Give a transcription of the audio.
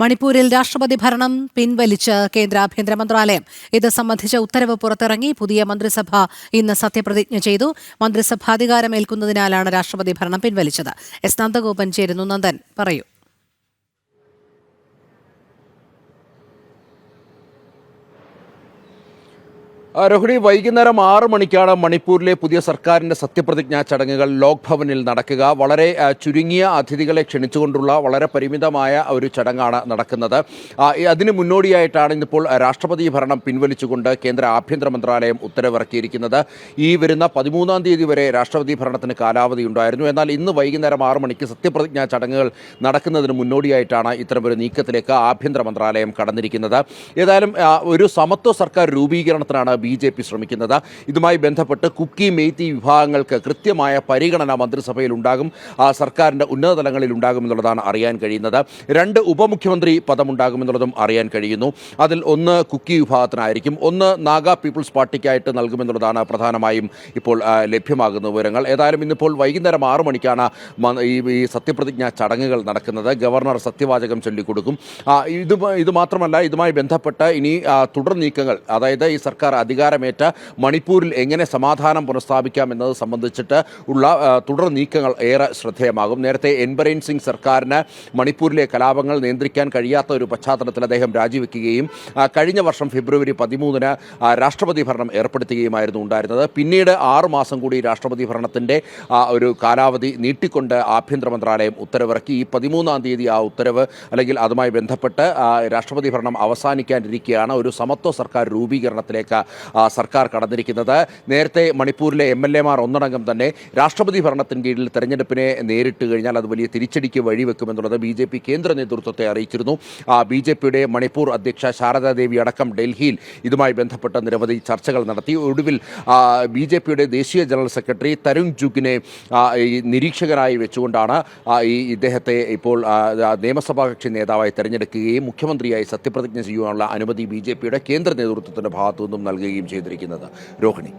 മണിപ്പൂരിൽ രാഷ്ട്രപതി ഭരണം പിൻവലിച്ച് കേന്ദ്ര ആഭ്യന്തര മന്ത്രാലയം. ഇത് സംബന്ധിച്ച ഉത്തരവ് പുറത്തിറങ്ങി പുതിയ മന്ത്രിസഭ ഇന്ന് സത്യപ്രതിജ്ഞ ചെയ്തു. മന്ത്രിസഭാധികാരമേൽക്കുന്നതിനാലാണ് രാഷ്ട്രപതി ഭരണം പിൻവലിച്ചത്. എസ്. നന്ദഗോപൻ ചേരുന്നു. നന്ദൻ പറയൂ. രോഹിണി വൈകുന്നേരം ആറ് മണിക്കാണ് മണിപ്പൂരിലെ പുതിയ സർക്കാരിന്റെ സത്യപ്രതിജ്ഞാ ചടങ്ങുകൾ ലോക്ഭവനിൽ നടക്കുക. വളരെ ചുരുങ്ങിയ അതിഥികളെ ക്ഷണിച്ചുകൊണ്ടുള്ള വളരെ പരിമിതമായ ഒരു ചടങ്ങാണ് നടക്കുന്നത്. അതിന് മുന്നോടിയായിട്ടാണ് ഇന്നിപ്പോൾ രാഷ്ട്രപതി ഭരണം പിൻവലിച്ചുകൊണ്ട് കേന്ദ്ര ആഭ്യന്തര മന്ത്രാലയം ഉത്തരവിറക്കിയിരിക്കുന്നത്. ഈ വരുന്ന പതിമൂന്നാം തീയതി വരെ രാഷ്ട്രപതി ഭരണത്തിന് കാലാവധി ഉണ്ടായിരുന്നു. എന്നാൽ ഇന്ന് വൈകുന്നേരം ആറ് മണിക്ക് സത്യപ്രതിജ്ഞാ ചടങ്ങുകൾ നടക്കുന്നതിന് മുന്നോടിയായിട്ടാണ് ഇത്തരമൊരു നീക്കത്തിലേക്ക് ആഭ്യന്തര മന്ത്രാലയം കടന്നിരിക്കുന്നത്. ഏതായാലും ഒരു സമത്വ സർക്കാർ രൂപീകരണത്തിനാണ് ബി ജെ പി ശ്രമിക്കുന്നത്. ഇതുമായി ബന്ധപ്പെട്ട് കുക്കി മെയ്ത്തി വിഭാഗങ്ങൾക്ക് കൃത്യമായ പരിഗണന മന്ത്രിസഭയിൽ ഉണ്ടാകും ആ, സർക്കാരിന്റെ ഉന്നത തലങ്ങളിൽ ഉണ്ടാകുമെന്നുള്ളതാണ് അറിയാൻ കഴിയുന്നത്. രണ്ട് ഉപമുഖ്യമന്ത്രി പദമുണ്ടാകുമെന്നുള്ളതും അറിയാൻ കഴിയുന്നു. അതിൽ ഒന്ന് കുക്കി വിഭാഗത്തിനായിരിക്കും. ഒന്ന് നാഗ പീപ്പിൾസ് പാർട്ടിക്കായിട്ട് നൽകുമെന്നുള്ളതാണ് പ്രധാനമായും ഇപ്പോൾ ലഭ്യമാകുന്ന വിവരങ്ങൾ. ഏതായാലും ഇന്നിപ്പോൾ വൈകുന്നേരം ആറു മണിക്കാണ് ഈ സത്യപ്രതിജ്ഞ ചടങ്ങുകൾ നടക്കുന്നത്. ഗവർണർ സത്യവാചകം ചൊല്ലിക്കൊടുക്കും. ഇത് ഇത് മാത്രമല്ല ഇതുമായി ബന്ധപ്പെട്ട ഇനി തുടർ നീക്കങ്ങൾ അതായത് ഈ സർക്കാർ അധികാരമേറ്റ മണിപ്പൂരിൽ എങ്ങനെ സമാധാനം പുനഃസ്ഥാപിക്കാം എന്നത് സംബന്ധിച്ചിട്ട് ഉള്ള തുടർ നീക്കങ്ങൾ ഏറെ ശ്രദ്ധേയമാകും. നേരത്തെ എൻബറൈൻ സിംഗ് സർക്കാരിന് മണിപ്പൂരിലെ കലാപങ്ങൾ നിയന്ത്രിക്കാൻ കഴിയാത്ത ഒരു പശ്ചാത്തലത്തിൽ അദ്ദേഹം രാജിവെക്കുകയും കഴിഞ്ഞ വർഷം ഫെബ്രുവരി പതിമൂന്നിന് രാഷ്ട്രപതി ഭരണം ഏർപ്പെടുത്തുകയുമായിരുന്നു ഉണ്ടായിരുന്നത്. പിന്നീട് ആറ് മാസം കൂടി രാഷ്ട്രപതി ഭരണത്തിന്റെ ഒരു കാലാവധി നീട്ടിക്കൊണ്ട് ആഭ്യന്തര മന്ത്രാലയം ഉത്തരവിറക്കി. ഈ പതിമൂന്നാം തീയതി ആ ഉത്തരവ് അല്ലെങ്കിൽ അതുമായി ബന്ധപ്പെട്ട് രാഷ്ട്രപതി ഭരണം അവസാനിക്കാനിരിക്കുകയാണ് ഒരു സമത്വ സർക്കാർ രൂപീകരണത്തിലേക്ക് സർക്കാർ കടന്നിരിക്കുന്നത്. നേരത്തെ മണിപ്പൂരിലെ എം എൽ എമാർ ഒന്നടങ്കം തന്നെ രാഷ്ട്രപതി ഭരണത്തിന് കീഴിൽ തെരഞ്ഞെടുപ്പിനെ നേരിട്ട് കഴിഞ്ഞാൽ അത് വലിയ തിരിച്ചടിക്ക് വഴിവെക്കുമെന്നുള്ളത് ബി ജെ പി കേന്ദ്ര നേതൃത്വത്തെ അറിയിച്ചിരുന്നു. ബി ജെ പിയുടെ മണിപ്പൂർ അധ്യക്ഷ ശാരദാദേവി അടക്കം ഡൽഹിയിൽ ഇതുമായി ബന്ധപ്പെട്ട നിരവധി ചർച്ചകൾ നടത്തി. ഒടുവിൽ ബി ജെ പിയുടെ ദേശീയ ജനറൽ സെക്രട്ടറി തരുൺ ജുഗിനെ നിരീക്ഷകനായി വെച്ചുകൊണ്ടാണ് ഈ ഇദ്ദേഹത്തെ ഇപ്പോൾ നിയമസഭാ കക്ഷി നേതാവായി തെരഞ്ഞെടുക്കുകയും മുഖ്യമന്ത്രിയായി സത്യപ്രതിജ്ഞ ചെയ്യുവാനുള്ള അനുമതി ബി ജെ പിയുടെ കേന്ദ്ര നേതൃത്വത്തിന്റെ ഭാഗത്തു നിന്നും നൽകുകയും ചെയ്തിരിക്കുന്നത്. രോഹിണി.